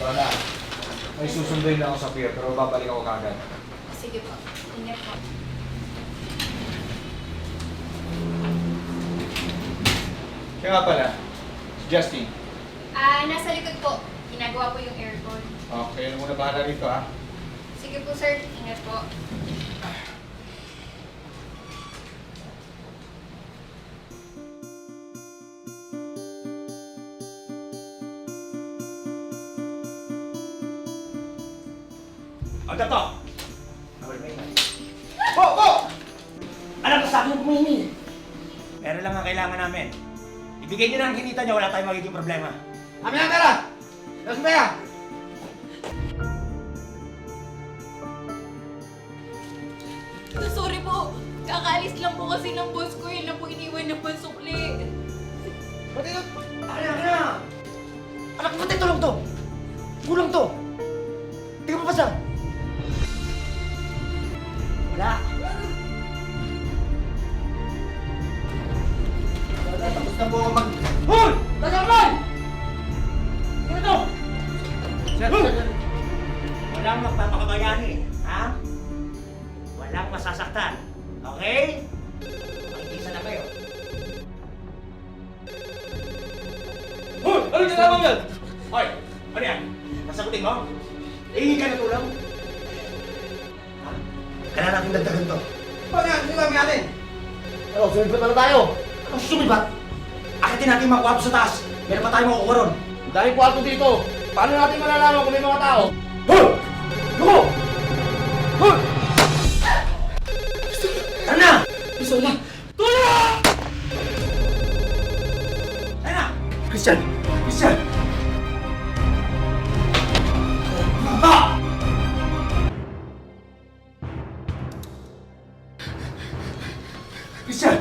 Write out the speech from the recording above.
Lola, may susunduin lang ako sa pier, pero babalik ako kagad. Sige po. Ingat po. Kaya nga pala, si Justin. Ah, nasa likod po. Ginagawa po yung aircon. Okay, ano muna bahala rito ha. Sige po, sir. Ingat po. Ano to? Po! Po! Alam ko sa akin kumini. Pero lang ang kailangan namin. Ibigay niyo na ang kinita niyo, wala tayong magiging problema. Kami ang tara! Tapos ba yan? Sorry po. Kakaalis lang po kasi ng boss ko. Yun lang po iniwan ng pansukli. Ba't ito? Ano na, ano na? Anak, ba't ito lang to? Kulang to. Hindi ka mapasa. Wala. Wala, tapos na po ako mag... Hoy! Tagalman! Ano to? Sir, Huh? sir, Walang magpapakabayani, ha? Walang masasaktan. Okay? Mag-isa na kayo. Hoy! Ano yung ginagawa mo yan? Hoy! Ano yan? Nasagutin mo? Ihingi ka na tulong? Kailangan natin dagdagan to. Paano yan? Sino kami natin? Ano, sumibat na tayo. Anong sumibat? Akitin natin yung mga kwarto sa taas. Meron pa tayo makukuha ron. Dahil kwarto dito, paano natin malalaman kung may mga tao? Hoy! Luko! Hoy! Tara na! Piso na! Tulong! Tara na! Christian! Christian! っしゃあっ